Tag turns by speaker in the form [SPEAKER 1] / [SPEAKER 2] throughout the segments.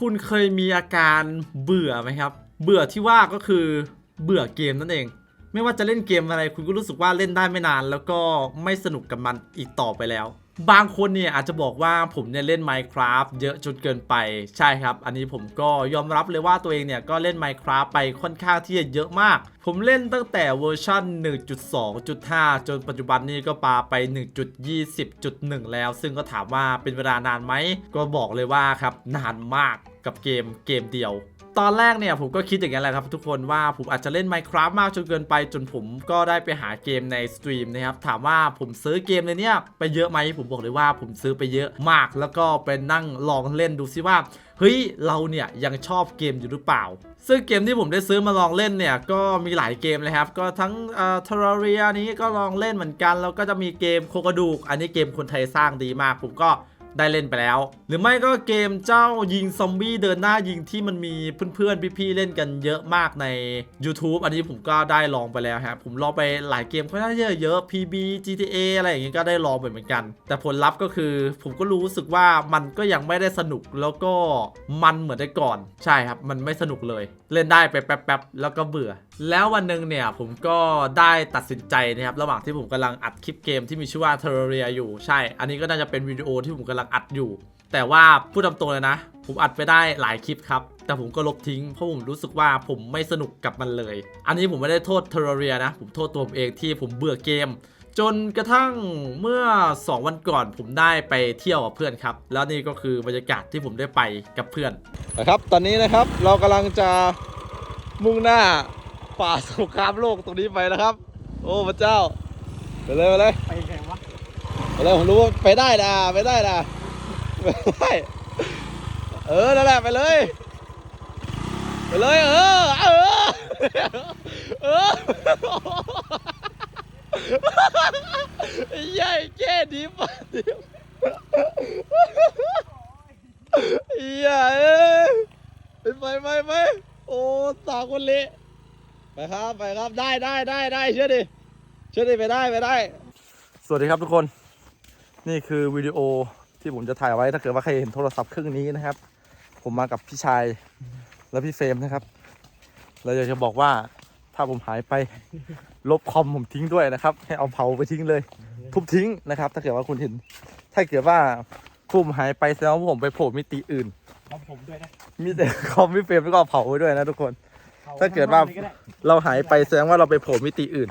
[SPEAKER 1] คุณเคยมีอาการเบื่อไหมครับ เบื่อที่ว่าก็คือเบื่อเกมนั่นเอง ไม่ว่าจะเล่นเกมอะไร คุณก็รู้สึกว่าเล่นได้ไม่นาน แล้วก็ไม่สนุกกับมันอีกต่อไปแล้ว บางคนเนี่ยอาจจะบอกว่าผมเนี่ยเล่น Minecraft เยอะจนเกินไปใช่ครับ อันนี้ผมก็ยอมรับเลยว่าตัวเองเนี่ยก็เล่น Minecraft ไปค่อนข้างที่จะเยอะมาก ผมเล่นตั้งแต่เวอร์ชัน1.2.5 จนปัจจุบันนี้ก็ปาไป 1.20.1 แล้ว ซึ่งก็ถามว่าเป็นเวลานานไหมก็บอกเลยว่าครับนานมาก กับเกมเกมเดียว ตอนแรกเนี่ยผมก็คิดอย่างนั้นแหละครับทุกคนว่าผมอาจจะเล่น Minecraft มากจนเกินไป จนผมก็ได้ไปหาเกมในสตรีมนะครับ ถามว่าผมซื้อเกมเลยเนี่ยไปเยอะไหมผมบอกเลยว่าผมซื้อไปเยอะมาก แล้วก็ไปนั่งลองเล่นดูซิว่าเฮ้ยเราเนี่ยยังชอบเกมอยู่หรือเปล่า ซึ่งเกมที่ผมได้ซื้อมาลองเล่นเนี่ยก็มีหลายเกมเลยครับ ก็ทั้งเอ่อทราเรียนี้ก็ลองเล่นเหมือนกัน แล้วก็จะมีเกมโคกระดูก อันนี้เกมคนไทยสร้างดีมาก ผมก็ ได้เล่นไปแล้ว หรือไม่ก็เกมเจ้ายิงซอมบี้เดินหน้ายิงที่มันมีเพื่อนๆ พี่ๆ เล่นกันเยอะมากใน YouTube อันนี้ผมก็ได้ลองไปแล้วครับผมลองไปหลายเกมก็น่าจะเยอะ PB GTA อะไรอย่างเงี้ยก็ได้ลองไปเหมือนกัน แต่ผลลัพธ์ก็คือผมก็รู้สึกว่ามันก็ยังไม่ได้สนุกแล้วก็มันเหมือนได้ก่อน ใช่ครับ มันไม่สนุกเลย เล่นได้ไปแป๊บๆแล้วก็เบื่อ แล้ววันหนึ่งเนี่ยผมก็ได้ตัดสินใจนะครับระหว่างที่ผมกำลังอัดคลิปเกมที่มีชื่อว่า Terraria อยู่ใช่ อันนี้ก็น่าจะเป็นวิดีโอที่ผมกำลังอัดอยู่ แต่ว่าพูดตามตรงเลยนะ ผมอัดไปได้หลายคลิปครับ แต่ผมก็ลบทิ้งเพราะผมรู้สึกว่าผมไม่สนุกกับมันเลย อันนี้ผมไม่ได้โทษ Terraria นะ ผมโทษตัวผมเองที่ผมเบื่อเกมจนกระทั่งเมื่อ 2 วันก่อนผมได้ไปเที่ยวกับเพื่อนครับ แล้วนี่ก็คือบรรยากาศที่ผมได้ไปกับเพื่อน
[SPEAKER 2] นะครับตอนนี้นะครับเรากำลังจะมุ่งหน้าป่าสงครามโลกตรงนี้ไปนะครับ โอ้พระเจ้าไปเลยไปเลย
[SPEAKER 3] ไปไงวะ
[SPEAKER 2] ไปเลยผมรู้ว่าไปได้นะไปได้นะไปได้เออนั่นแหละไปเลย ไปเลย เออเออเออไอ้ยัยแก่ดีป่ะ ไอ้ยัยเอ้ยไปไปไปไปโอ้สาวคนเละไปครับไปครับได้ได้ได้ได้เชื่อดิเชื่อดิไปได้ไปได้ สวัสดีครับทุกคน นี่คือวิดีโอที่ผมจะถ่ายไว้ถ้าเกิดว่าใครเห็นโทรศัพท์เครื่องนี้นะครับ ผมมากับพี่ชายและพี่เฟรมนะครับ เราอยากจะบอกว่าถ้าผมหายไปลบคอมผมทิ้งด้วยนะครับ ให้เอาเผาไปทิ้งเลย ทุบทิ้งนะครับ ถ้าเกิดว่าคุณเห็น ถ้าเกิดว่า ผมหายไปแสดงว่าผมไปโผล่มิติอื่น
[SPEAKER 3] เอาผมด้วยนะ
[SPEAKER 2] มีแต่คอมพี่เฟรมแล้วก็เอาเผาไว้ด้วยนะทุกคน
[SPEAKER 3] อ
[SPEAKER 2] ถ้าเกิดว่า
[SPEAKER 3] ข้งนอกนี่ไเรา
[SPEAKER 2] หายไปแสดงว่าเราไปโผล่มิติอื่น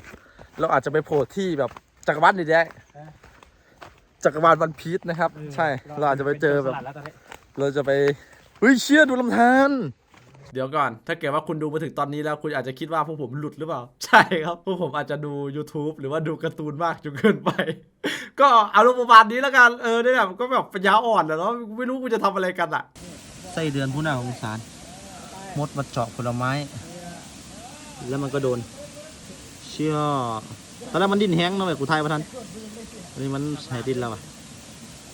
[SPEAKER 2] เราอาจจะไปโผล่ที่แบบจักรวาลนี่ได้จักรวาลวันพีชนะครับ
[SPEAKER 3] ออ
[SPEAKER 2] ใช่ เราอาจจะไปเจอแบบ
[SPEAKER 3] ป็นโจรสลัดแล้วตอนนี้
[SPEAKER 2] เราจะไปเฮ้ยเชี่ยดูลำธาร
[SPEAKER 1] เดี๋ยวก่อน ถ้าเกิดว่าคุณดูมาถึงตอนนี้แล้วคุณอาจจะคิดว่าพวกผมหลุดหรือเปล่า ใช่ครับ พวกผมอาจจะดู YouTube หรือว่าดูการ์ตูนมากจนเกินไป ก็เอารมณ์ประมาณนี้แล้วกัน เออเนี่ยแบบก็แบบปัญญาอ่อนแหละเนาะไม่รู้กูจะทำอะไรกันอะ
[SPEAKER 4] ไส้เดือนผู้น่าสงสาร มดมาเจาะผลไม้ แล้วมันก็โดน เชื่อตอนแรกมันดิ้นแห้งนะเว้ยกูทายมาทันอันนี้มันหายดิ้นแล้วอะ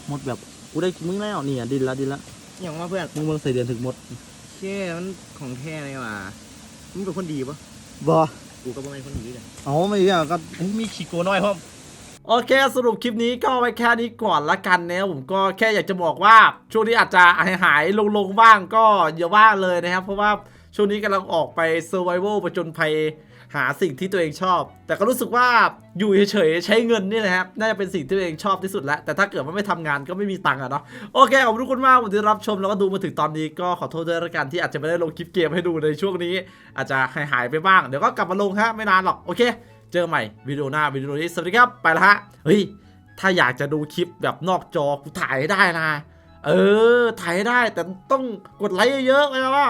[SPEAKER 4] มดแบบกูได้มึงแล้วนี่อะดิ้นแล้วดิ้นแล้ว
[SPEAKER 3] อย่างว่าเพื่อน
[SPEAKER 4] มึงเบิ่งใส่เดือนถึงมด
[SPEAKER 3] เช่มันของแท้เลยว่ะมึงเป็นคนดีปะ
[SPEAKER 4] บ่
[SPEAKER 3] กูก็บ่เป็นคนดีเลย
[SPEAKER 4] เอาไม่ได้ก็เฮ้ยมีขี้โกน้อยพร้อม
[SPEAKER 1] โอเคสรุปคลิปนี้ก็ไว้แค่นี้ก่อนละกันนะผมก็แค่อยากจะบอกว่าช่วงนี้อาจจะหายหายๆลงๆบ้างก็อย่าว่าเลยนะครับ เพราะว่าช่วงนี้กำลังออกไป survival ประจนภัย หาสิ่งที่ตัวเองชอบ แต่ก็รู้สึกว่าอยู่เฉยๆใช้เงินนี่แหละครับน่าจะเป็นสิ่งที่ตัวเองชอบที่สุดแล้ว แต่ถ้าเกิดว่าไม่ทำงานก็ไม่มีตังค์อะเนาะโอเคขอบคุณทุกคนมากที่รับชมแล้วก็ดูมาถึงตอนนี้ก็ขอโทษด้วยละกันที่อาจจะไม่ได้ลงคลิปเกมให้ดูในช่วงนี้ อาจจะหายหายๆไปบ้างเดี๋ยวก็กลับมาลงฮะไม่นานหรอกโอเค เจอกันใหม่วิดีโอหน้าวิดีโอนี้สวัสดีครับไปละฮะเฮ้ยถ้าอยากจะดูคลิปแบบนอกจอกูถ่ายได้นะ เออ ถ่ายได้แต่ต้องกดไลค์เยอะๆไปนะเปล่า